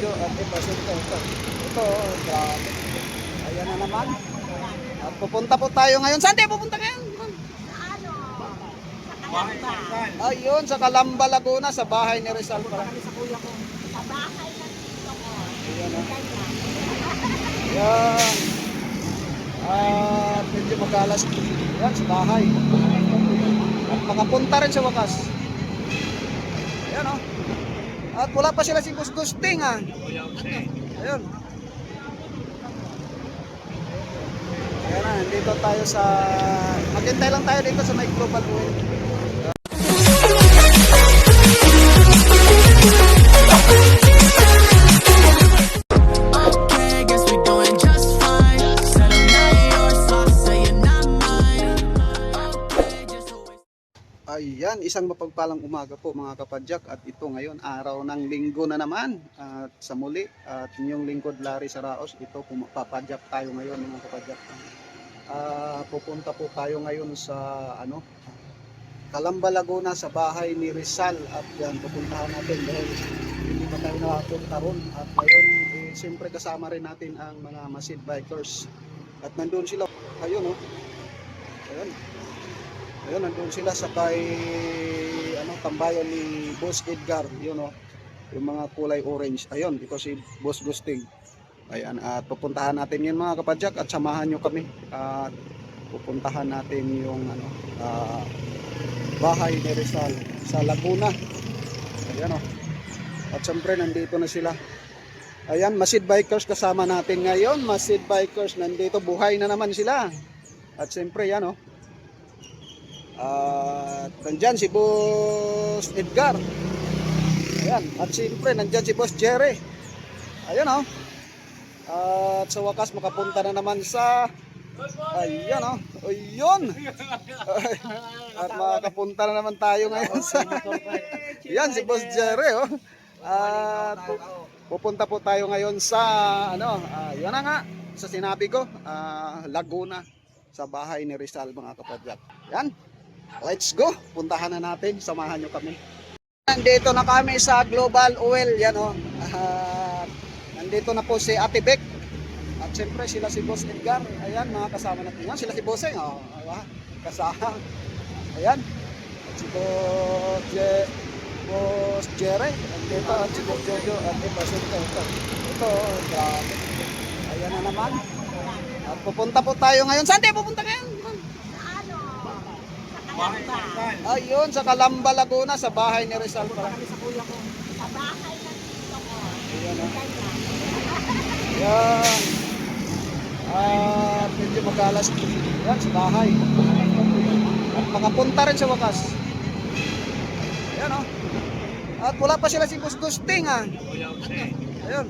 Jojo at ito, ito, ito. Ito, oh, grabe. Ayan na naman. At pupunta po tayo ngayon. Saan tayo pupunta ngayon? Ayun, sa Calamba, Laguna, sa bahay ni Rizal. Ayan, oh. Yan. At medyo magalas. Yan, sa bahay. At makapunta rin sa wakas. Ayan o. At wala pa sila si Gus Gusting ah. Ayun. Ayan na, dito tayo sa... Maghintay lang tayo dito sa may global oil. Ayan, isang mapagpalang umaga po mga kapadyak. At ito ngayon araw ng linggo na naman. At sa muli at inyong lingkod Larry Saraos ito papadyak tayo ngayon mga kapadyak. Ah, pupunta po tayo ngayon sa ano Calamba Laguna sa bahay ni Rizal. At yan pupuntahan natin dahil hindi pa tayo nakapunta ron. At ngayon eh, siyempre kasama rin natin ang mga masid bikers. At nandun sila. Ayun oh. Ayun Ayun, nandun sila sa kay ano, tambayan ni Boss Edgar, yun o. Yung mga kulay orange. Ayun, ito si Boss Gusting. Ayan, at pupuntahan natin yun mga kapadyak at samahan nyo kami. At pupuntahan natin yung ano, ah, bahay ni Rizal sa Laguna. Ayan o. At syempre, nandito na sila. Ayan, Masid Bikers kasama natin ngayon. Masid Bikers, nandito, buhay na naman sila. At syempre, yan o. At nandyan si Boss Edgar. Ayan. At siyempre, nandyan si Boss Jerry. Ayan o. At sa wakas, makapunta na naman sa... Ayan o. Ayun. At makapunta na naman tayo ngayon sa... Yan, si Boss Jerry o. At pu- pupunta po tayo ngayon sa... Ano, yun na nga. Sa sinabi ko, ah, Laguna. Sa bahay ni Rizal mga kapadyak. Yan. Let's go. Puntahan na natin. Samahan nyo kami. Nandito na kami sa Global Oil. Yan o. Ah, nandito na po si Ate Beck. At siyempre sila si Boss Edgar. Ayan, mga kasama natin. Yan, sila si Bosseng. Oh, diba? Kasama. Ayan. At si Boss, Je, Boss Jerry. Nandito. At si Boss Jojo. At ito, ito, ito. Ito, oh. Ayan na naman. At pupunta po tayo ngayon. Saan tayo pupunta ngayon? Ayun, sa Calamba, Laguna, sa bahay ni Rizal. Ayan, oh. Yan. At medyo magalas. Yan, sa bahay. At makapunta rin sa wakas. Ayan, oh. At wala pa sila si Gus Gusting, ah. Ayun.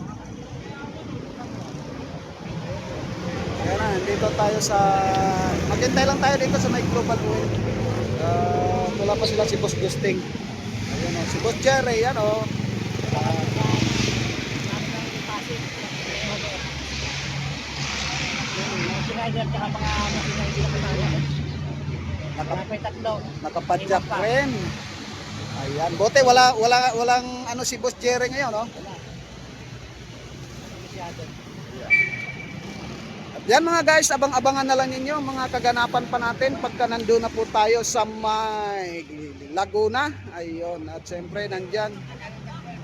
Ayan na, dito tayo sa... Maghintay lang tayo dito sa may global oil. Uh, wala pa sila si Boss Gusting. Ayun, oh. Si Boss Jerry, yan o. Tatlo. nakapadyak rin. Ayan, bote wala wala walang ano si Boss Jerry ngayon, no? Masyado. Yan mga guys, abang-abangan na lang ninyo mga kaganapan pa natin pagka nandun na po tayo sa may Laguna. Ayun, at siyempre nandyan.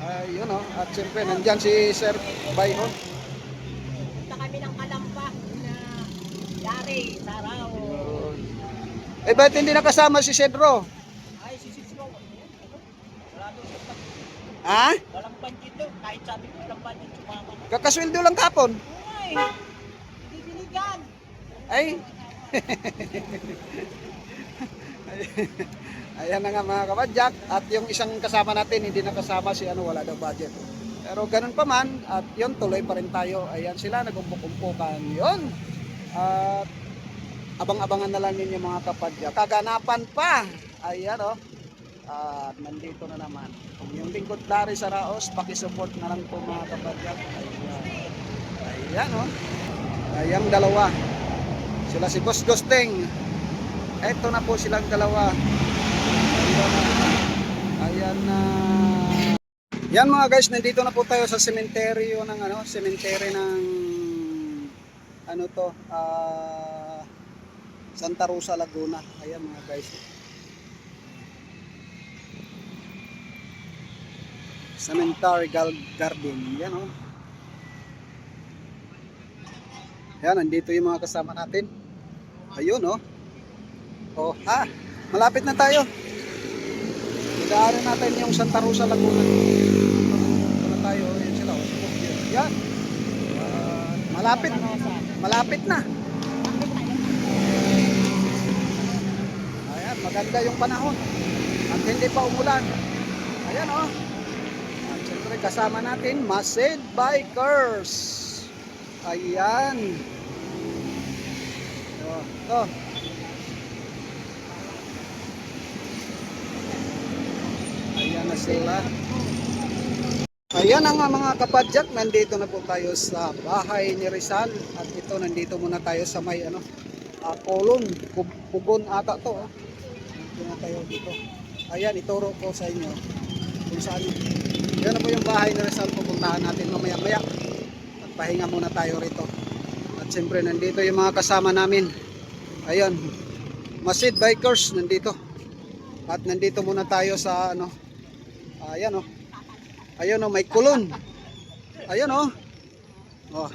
Ayun, oh. At siyempre nandyan si Sir Bayhon. Punta kami ng Kalamba na Yari, Sarao. Eh, ba't hindi nakasama si Cedro? Ay, si Sisro. Wala doon sa Ha? Walang budget doon. Kahit sabi ko walang budget, sumama. Kakasweldo lang kapon. Ay. Ay. Ayan na nga mga kapadyak. At yung isang kasama natin, hindi nakasama si ano, wala daw budget. Pero ganun pa man, at yun, tuloy pa rin tayo. Ayan sila, nagumpok-umpukan. Yun. At abang-abangan na lang ninyo mga kapadyak. Kaganapan pa. Ayan o. At nandito na naman. Yung lingkod Larry sa Raos, pakisupport na lang po mga kapadyak. Ayan. Ayan o. Ayan dalawa. Sila si Boss Gusting. Eto na po silang dalawa. Ayan na. Ayan. Yan mga guys, nandito na po tayo sa sementeryo ng ano, cemetery ng ano to, ah, Santa Rosa, Laguna. Ayan mga guys. Cemetery Garden. Yan oh. Yan, nandito yung mga kasama natin. Ayun oh. Oh, ha, malapit na tayo. Idaanan natin yung Santa Rosa, Laguna. Ito na tayo. Yan sila. oh. Yan. Ah, malapit. Malapit na. Ayan, maganda yung panahon. At hindi pa umulan. Ayan oh. At syempre kasama natin, Masid Bikers. Ayan. Oh, ito. Ayan na sila. Ayan na nga mga kapadyak, nandito na po tayo sa bahay ni Rizal. At ito, nandito muna tayo sa may ano, uh, Polon, Pug- Pugon ata to. Oh. Nandito na tayo dito. Ayan, ituro ko sa inyo kung saan. Yan na po yung bahay ni Rizal, pupuntahan natin mamaya maya. At pahinga muna tayo rito. At siyempre, nandito yung mga kasama namin. Ayan, Masid Bikers, nandito. At nandito muna tayo sa ano, ayan oh. Ayun oh, may kulon. Ayun oh. Oh,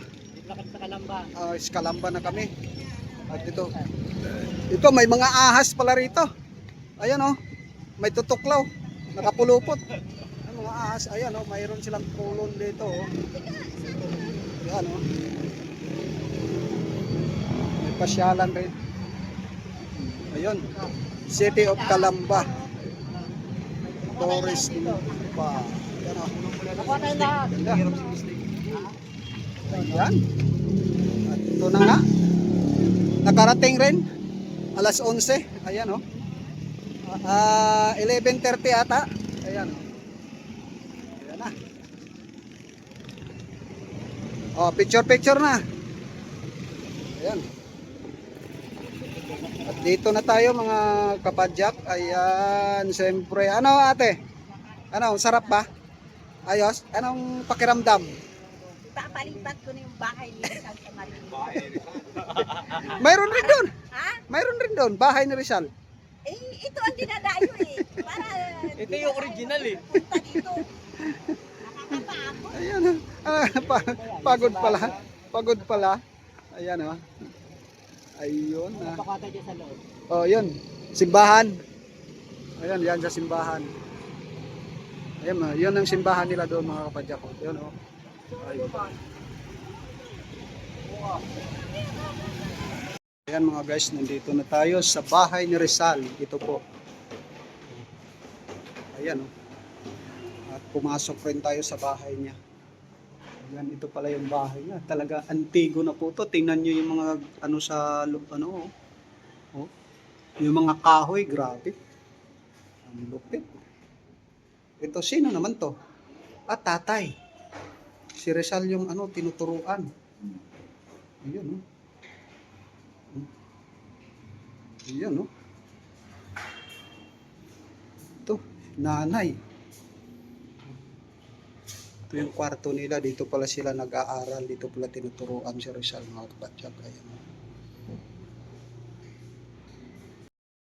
kalamba. uh, iskalamba na kami. At ito. Ito may mga ahas pala rito. Ayun oh. May tutuklaw. Nakapulupot. Ay, mga ahas. Ayun oh, mayroon silang kulon dito oh. Ayan oh. May pasyalan rin. Ayun. City of Calamba. Tourist pa. Ayan. Nakuha tayo lahat. Ayan. At ito na nga. Nakarating rin. Alas 11. Ayan oh. Ah, 11.30 ata. Ayan oh. Ayan na. Oh, picture picture na. Ayan. At dito na tayo mga kapadyak. Ayan, siyempre. Ano ate? Ano, sarap ba? Ayos? Anong pakiramdam? Papalipat ko na yung bahay ni Santa Maria. Mayroon rin doon. Ha? Mayroon rin doon, bahay ni Rizal. Eh, ito ang dinadayo eh. Para Ito yung original eh. punta dito. Nakakapagod. Ayan, ah, pa- pagod pala. Pagod pala. Ayan oh. Ayun ah. Nakuha tayo dyan sa loob. Oh, yun. Simbahan. Ayan, yan sa simbahan. Ayan, ah, yun ang simbahan nila doon mga kapadyak. ko. Yun oh. Ayun. Ayan mga guys, nandito na tayo sa bahay ni Rizal. Ito po. Ayan oh. At pumasok rin tayo sa bahay niya. Ayan, ito pala yung bahay niya. Talaga antigo na po to. Tingnan niyo yung mga ano sa ano oh. oh. Yung mga kahoy, grabe. Ang lupit. Ito sino naman to? Ah, tatay. Si Rizal yung ano tinuturuan. Ayun oh. Ayun oh. Ito, nanay. Ito yung kwarto nila. Dito pala sila nag-aaral. Dito pala tinuturuan si Rizal mga kabatsyag. Ayan.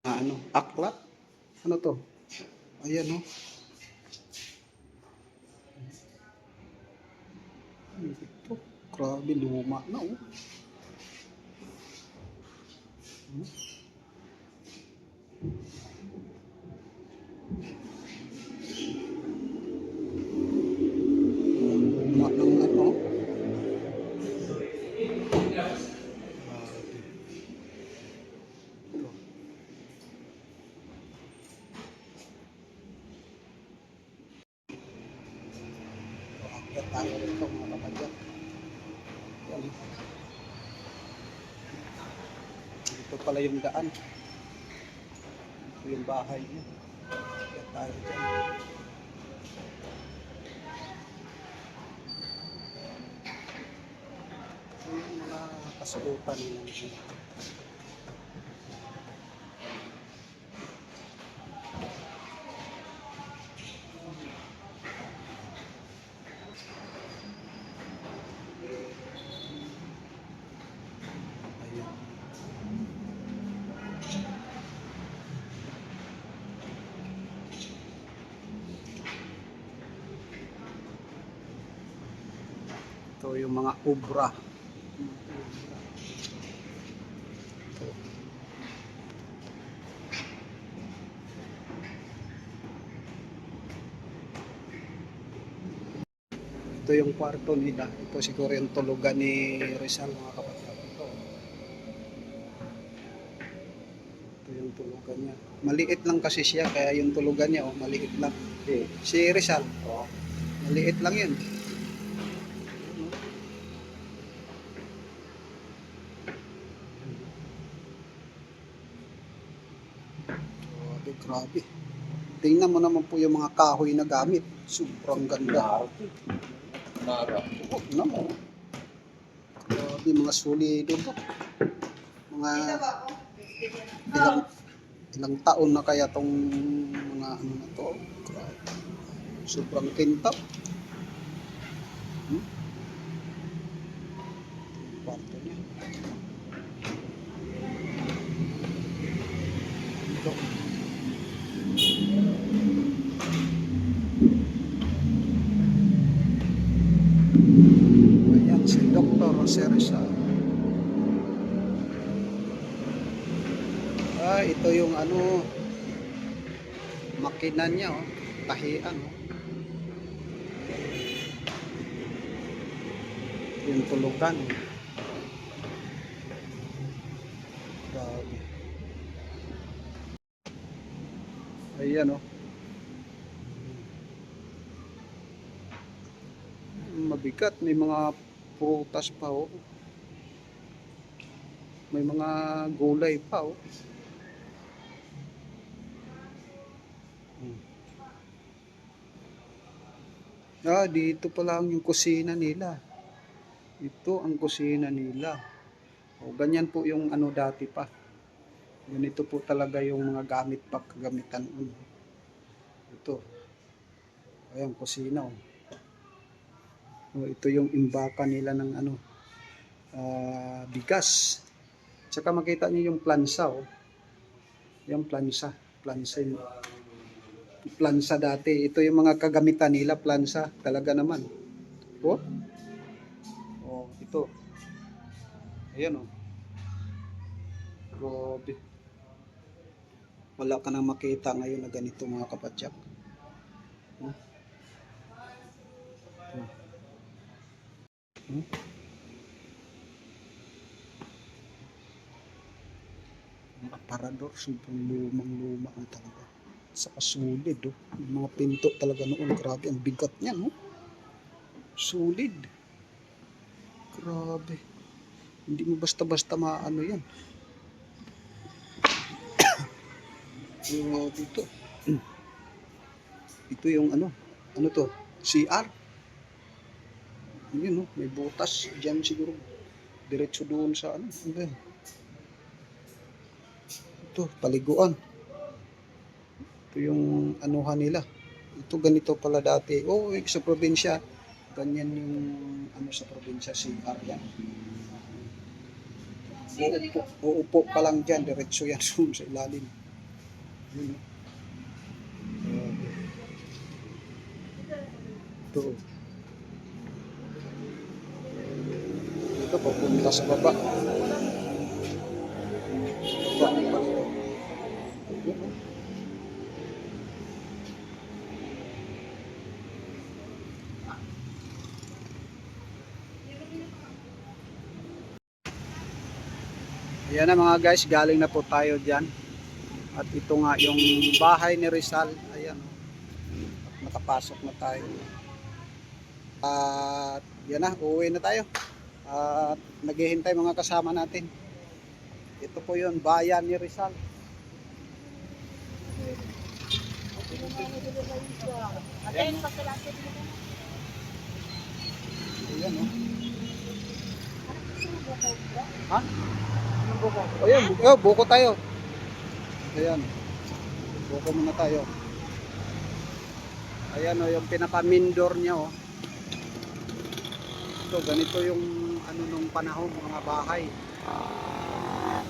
Ah, ano? Aklat? Ano to? Ayan oh. Ito. Grabe, luma na oh. Hmm. Luma ng ano. Grabe. Ito. Aakyat tayo rito mga kapatid. Yan. Dito pala yung daan. Ito yung bahay niya. Aakyat tayo dyan. Ito yung mga kasuotan nila. Ito yung mga obra. Ito yung kwarto nila. Ito siguro yung tulugan ni Rizal mga kapatid. Ito. Ito yung tulugan niya. Maliit lang kasi siya kaya yung tulugan niya oh, maliit lang. Si Rizal. Oh. Maliit lang yun. Grabe. Tingnan mo naman po yung mga kahoy na gamit. Sobrang ganda. Oh, naman. Grabe, mga solido to. Mga ilang, ilang taon na kaya tong mga ano na to. Grabe. Sobrang kintab. Hmm? Kwarto niya. Ito. Ayan, si Jose Rizal. Ah, ito yung ano, makina niya, oh. tahian. Oh. Yung tulugan. Grabe. Ayan, oh. mabigat. May mga prutas pa oh. May mga gulay pa oh. Hmm. Ah, dito pa lang yung kusina nila. Ito ang kusina nila. O, ganyan po yung ano dati pa. Ganito po talaga yung mga gamit pa, kagamitan. Ano. Ito. Ayan, kusina oh. Oh, ito yung imbaka nila ng ano ah, bigas. Tsaka makita niyo yung plansa oh. Yung plansa, plansa yun. Plansa dati. Ito yung mga kagamitan nila, plansa. Talaga naman. Oh. Oh, ito. Ayan oh. Grabe. Wala ka nang makita ngayon na ganito mga kapatyak. Ang aparador, sobrang lumang-luma ang talaga. Sa kasulid, oh. Yung mga pinto talaga noon, grabe, ang bigat niya, no? Solid. Grabe. Hindi mo basta-basta maano yan. Grabe ito. Ito yung ano, ano to? CR. Yun, no? May butas. Diyan siguro. Diretso doon sa ano. Ano? Ito, paliguan. Ito yung anuhan nila. Ito ganito pala dati. Oh, eh, sa probinsya. Ganyan yung ano sa probinsya, CR yan. Uupo, uupo ka lang dyan. Diretso yan sa ilalim. Yun, no? Ito. Papunta sa baba. Ayan na mga guys, galing na po tayo dyan. At ito nga yung bahay ni Rizal. Ayan. At nakapasok na tayo. At yan na, uuwi na tayo. At naghihintay mga kasama natin. Ito po yun, bayan ni Rizal. Ayan o. Ha? O yan, buko, oh, buko tayo. Ayan. Buko muna tayo. Ayan o, yung pinaka-mindor niya o. Ito, ganito yung ano nung panahon mga bahay? Ah.